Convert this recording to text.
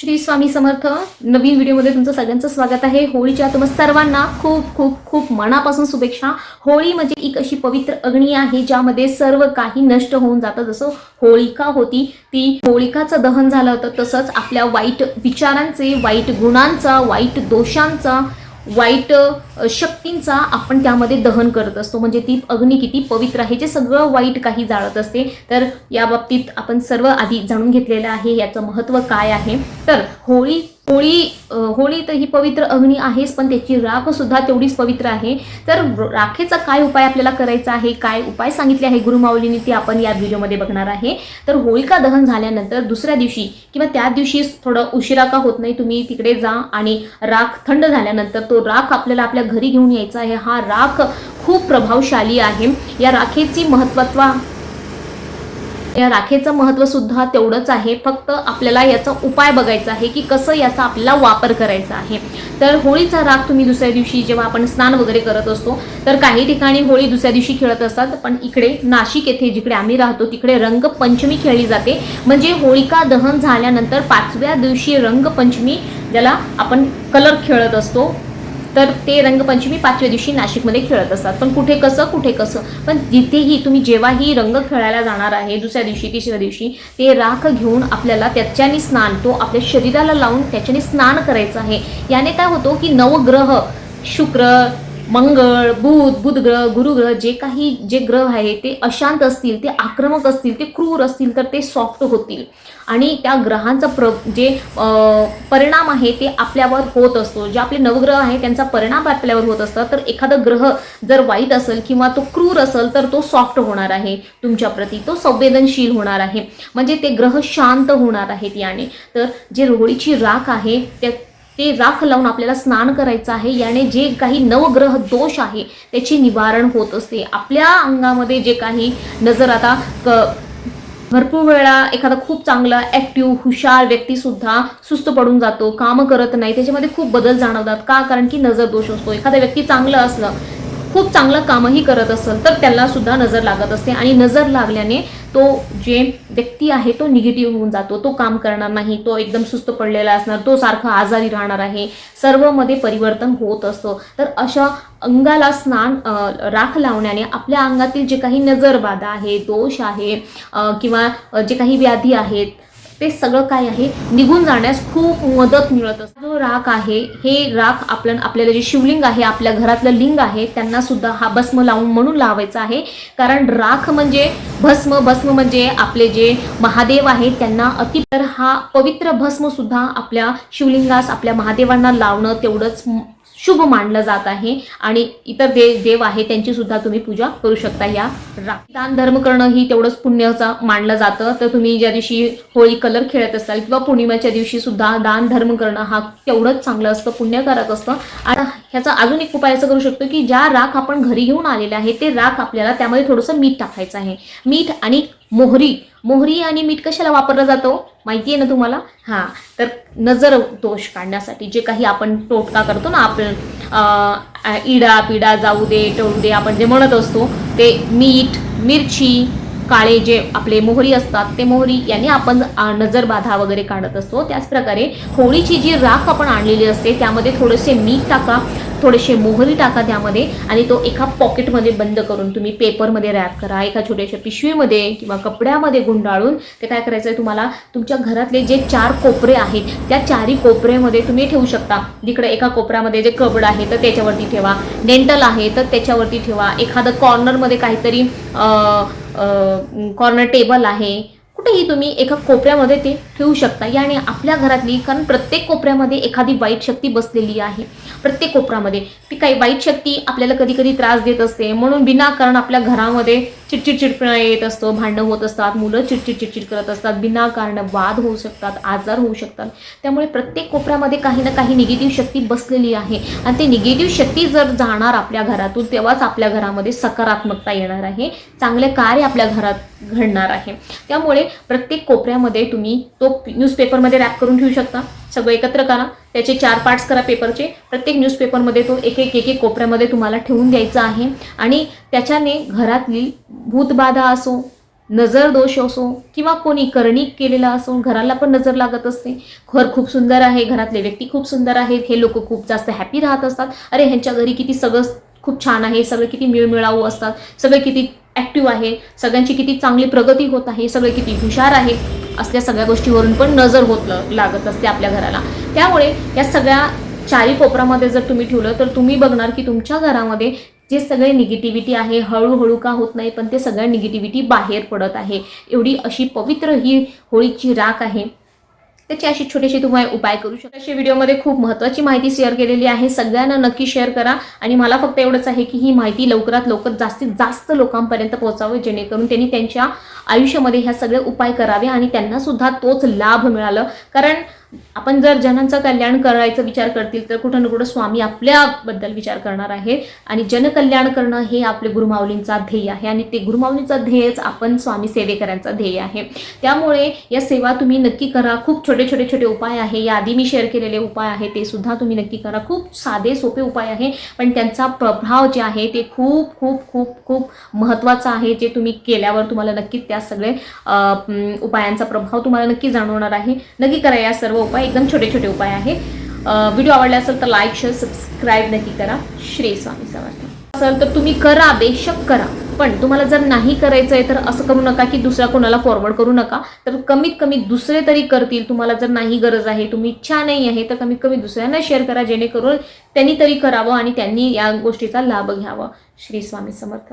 श्री स्वामी समर्थ नवीन व्हिडिओमध्ये तुमचं सगळ्यांचं स्वागत आहे. होळीच्या तुम्हाला सर्वांना खूप खूप खूप मनापासून शुभेच्छा. होळी म्हणजे एक अशी पवित्र अग्नी आहे ज्यामध्ये सर्व काही नष्ट होऊन जातं. जसं होळिका होती ती होळिकाचं दहन झालं होतं. तसंच आपल्या वाईट विचारांचे वाईट गुणांचा वाईट दोषांचा वाईट शक्तींचा आपण त्यामध्ये दहन करत असतो. म्हणजे ती अग्नी किती पवित्र आहे जे सगळं वाईट काही जाळत असते. तर या बाबतीत आपण सर्व आधी जाणून घेतलेलं आहे याचं महत्त्व काय आहे. तर होळी होळी होळी तर ही पवित्र अग्नी आहेच पण त्याची राख सुद्धा तेवढीच पवित्र आहे. तर राखेचा काय उपाय आपल्याला करायचा आहे काय उपाय सांगितले आहे गुरुमाऊलीने ते आपण या व्हिडिओमध्ये बघणार आहे. तर होळिका दहन झाल्यानंतर दुसऱ्या दिवशी किंवा त्या दिवशी थोडं उशिरा का होत नाही तुम्ही तिकडे जा आणि राख थंड झाल्यानंतर तो राख आपल्याला आपल्या घरी घेऊन यायचा आहे. हा राख खूप प्रभावशाली आहे. या राखेची महत्त्वत्वा या राखेचं महत्त्व सुद्धा तेवढंच आहे. फक्त आपल्याला याचा उपाय बघायचा आहे की कसं याचा आपल्याला वापर करायचा आहे. तर होळीचा राग तुम्ही दुसऱ्या दिवशी जेव्हा आपण स्नान वगैरे करत असतो तर काही ठिकाणी होळी दुसऱ्या दिवशी खेळत असतात पण इकडे नाशिक येथे जिकडे आम्ही राहतो तिकडे रंगपंचमी खेळली जाते. म्हणजे होळिका दहन झाल्यानंतर पाचव्या दिवशी रंगपंचमी ज्याला आपण कलर खेळत असतो तर ते रंगपंचमी पाचव्या दिवशी नाशिकमध्ये खेळत असतात. पण कुठे कसं कुठे कसं? पण जिथेही तुम्ही जेव्हाही रंग खेळायला जाणार आहे दुसऱ्या दिवशी तिसऱ्या दिवशी ते राख घेऊन आपल्याला त्याच्याने स्नान तो आपल्या शरीराला लावून त्याच्याने स्नान करायचं आहे. याने काय होतो की नवग्रह शुक्र मंगळ बुध बुधग्रह गुरुग्रह जे काही जे ग्रह आहे ते अशांत असतील ते आक्रमक असतील ते क्रूर असतील तर ते सॉफ्ट होतील. आणि त्या ग्रहांचा प्र जे परिणाम आहे ते आपल्यावर होत असतो. जे आपले नवग्रह आहे त्यांचा परिणाम आपल्यावर होत असतात. तर एखादा ग्रह जर वाईट असेल किंवा तो क्रूर असेल तर तो सॉफ्ट होणार आहे. तुमच्या प्रती तो संवेदनशील होणार आहे. म्हणजे ते ग्रह शांत होणार आहेत याने. तर जे रोळीची राख आहे त्या ते राख लावून आपल्याला स्नान करायचं आहे. याने जे काही नवग्रह दोष आहे त्याचे निवारण होत असते. आपल्या अंगामध्ये जे काही नजर आता क भरपूर वेळा एखादा खूप चांगला ॲक्टिव्ह हुशार व्यक्तीसुद्धा सुस्त पडून जातो कामं करत नाही. त्याच्यामध्ये खूप बदल जाणवतात. का? कारण की नजर दोष असतो. एखादा व्यक्ती चांगलं असलं खूप चांगलं कामही करत असेल तर त्याला सुद्धा नजर लागत असते. आणि नजर लागल्याने तो जे व्यक्ती आहे तो निगेटिव्ह होऊन जातो तो काम करणार नाही तो एकदम सुस्त पडलेला असणार तो सारखा आजारी राहणार आहे सर्वमध्ये परिवर्तन होत असतं. तर अशा अंगाला स्नान राख लावण्याने आपल्या अंगातील जे काही नजरबाधा आहे दोष आहे किंवा जे काही व्याधी आहेत ते सगळं काय आहे निघून जाण्यास खूप मदत मिळत असते. जो राख आहे हे राख आपल्या आपल्याला जे शिवलिंग आहे आपल्या घरातलं लिंग आहे त्यांना सुद्धा हा भस्म लावून म्हणून लावायचा आहे. कारण राख म्हणजे भस्म भस्म म्हणजे आपले जे महादेव आहेत त्यांना अति तर हा पवित्र भस्म सुद्धा आपल्या शिवलिंगास आपल्या महादेवांना लावणं तेवढंच शुभ मानलं जात आहे. आणि इतर दे देव आहे त्यांची सुद्धा तुम्ही पूजा करू शकता या रा दान धर्म करणं ही तेवढंच पुण्याचं मानलं जातं. तर तुम्ही ज्या दिवशी होळी कलर खेळत असाल किंवा पौर्णिमेच्या दिवशी सुद्धा दान धर्म करणं हा तेवढंच चांगलं असतं पुण्यकारक असतं. आता ह्याचा अजून एक उपाय असं करू शकतो की ज्या राख आपण घरी घेऊन आलेले आहे ते राख आपल्याला त्यामध्ये थोडंसं मीठ टाकायचं आहे. मीठ आणि मोहरी मोहरी आणि मीठ कशाला वापरलं जातो? माहिती आहे ना तुम्हाला? हां. तर नजर दोष काढण्यासाठी जे काही आपण टोटका करतो ना आपण इडा पिडा जाऊ दे टळू दे आपण जे म्हणत असतो ते मीठ मिरची काळे जे आपले मोहरी असतात ते मोहरी याने आपण नजरबाधा वगैरे काढत असतो. त्याचप्रकारे होळीची जी राख आपण आणलेली असते त्यामध्ये थोडेसे मीठ टाका. थोडेसे मोहरी टाका त्यामध्ये आणि तो एका पॉकेटमध्ये बंद करून तुम्ही पेपरमध्ये रॅप करा. एका छोट्याशा पिशवीमध्ये किंवा कपड्यामध्ये गुंडाळून ते काय करायचं आहे तुम्हाला? तुमच्या घरातले जे चार कोपरे आहेत त्या चारही कोपऱ्यामध्ये तुम्ही ठेवू शकता. जिकडे एका कोपऱ्यामध्ये जे कबड आहे तर त्याच्यावरती ठेवा. डेंटल आहे तर त्याच्यावरती ठेवा. एखादं कॉर्नरमध्ये काहीतरी कॉर्नर टेबल आहे कुठेही तुम्ही एका कोपऱ्यामध्ये ते ठेवू शकता. याने आपल्या घरातली कारण प्रत्येक कोपऱ्यामध्ये एखादी वाईट शक्ती बसलेली आहे. प्रत्येक कोपऱ्यामध्ये. ती काही वाईट शक्ती आपल्याला कधी कधी त्रास देत असते. म्हणून विनाकारण आपल्या घरामध्ये चिडचिड चिडपणा येत असतो भांडणं होत असतात मुलं चिडचिड चिडचिड करत असतात विनाकारण वाद होऊ शकतात आजार होऊ शकतात. त्यामुळे प्रत्येक कोपऱ्यामध्ये काही ना काही निगेटिव्ह शक्ती बसलेली आहे. आणि ते निगेटिव्ह शक्ती जर जाणार आपल्या घरातून तेव्हाच आपल्या घरामध्ये सकारात्मकता येणार आहे. चांगले कार्य आपल्या घरात घडणार आहे. त्यामुळे प्रत्येक कोपऱ्यामध्ये तुम्ही तो न्यूजपेपरमध्ये रॅप करून ठेवू शकता. सगळं एकत्र करा. त्याचे चार पार्ट्स करा पेपरचे प्रत्येक न्यूजपेपरमध्ये तो एक एक एक एक कोपऱ्यामध्ये तुम्हाला ठेवून द्यायचा आहे. आणि त्याच्याने घरातली भूतबाधा असो नजर दोष असो किंवा कोणी करणी केलेला असो घराला पण नजर लागत असते. घर खूप सुंदर आहे घरातले व्यक्ती खूप सुंदर आहेत हे लोक खूप जास्त हॅपी राहत असतात. अरे ह्यांच्या घरी किती सगळं खूप छान आहे सगळे किती मिळमिळावू असतात सगळे किती ॲक्टिव्ह आहे सगळ्यांची किती चांगली प्रगती होत आहे सगळे किती हुशार आहे असल्या सगळ्या गोष्टीवरून पण नजर होत लागत असते आपल्या घराला. त्यामुळे या सगळ्या चारी कोपरामध्ये जर तुम्ही ठेवलं तर तुम्ही बघणार की तुमच्या घरामध्ये जे सगळे निगेटिव्हिटी आहे हळूहळू का होत नाही पण ते सगळ्या निगेटिव्हिटी बाहेर पडत आहे. एवढी अशी पवित्र ही होळीची राख आहे. त्याची अशी छोटेसे तुम्ही उपाय करू शकता. अशा व्हिडिओमध्ये खूप महत्त्वाची माहिती शेअर केलेली आहे. सगळ्यांना नक्की शेअर करा. आणि मला फक्त एवढंच आहे की ही माहिती लवकरात लवकर जास्तीत जास्त लोकांपर्यंत पोहोचावं जेणेकरून त्यांनी त्यांच्या आयुष्यामध्ये ह्या सगळे उपाय करावे आणि त्यांना सुद्धा तोच लाभ मिळालं. कारण आपण जर जनांचं कल्याण करायचा विचार करतील तर कुठं ना कुठं स्वामी आपल्याबद्दल विचार करणार आहे. आणि जनकल्याण करणं हे आपले गुरुमाऊलींचा ध्येय आहे. आणि ते गुरुमाऊलींचा ध्येयच आपण स्वामी सेवेकरांचा ध्येय आहे. त्यामुळे या सेवा तुम्ही नक्की करा. खूप छोटे छोटे छोटे उपाय आहे. या आधी मी शेअर केलेले उपाय आहे. ते सुद्धा तुम्ही नक्की करा. खूप साधे सोपे उपाय आहे. पण त्यांचा प्रभाव जे आहे ते खूप खूप खूप खूप महत्त्वाचा आहे जे तुम्ही केल्यावर तुम्हाला नक्कीच त्या सगळे उपायांचा प्रभाव तुम्हाला नक्की जाणवणार आहे. नक्की करा या सर्व उपाय एकदम छोटे छोटे उपाय आहे. व्हिडिओ आवडला असेल तर लाईक शेअर सबस्क्राईब नक्की करा. श्री स्वामी समर्थ. असेल तर तुम्ही करा बेशक करा. पण तुम्हाला जर नाही करायचं आहे तर असं करू नका की दुसरा कोणाला फॉरवर्ड करू नका. तर कमीत कमी दुसरे तरी करतील. तुम्हाला जर नाही गरज आहे तुम्ही इच्छा नाही आहे तर कमीत कमी दुसऱ्यांना शेअर करा. जेणेकरून त्यांनी तरी करावं आणि त्यांनी या गोष्टीचा लाभ घ्यावा. श्री स्वामी समर्थ.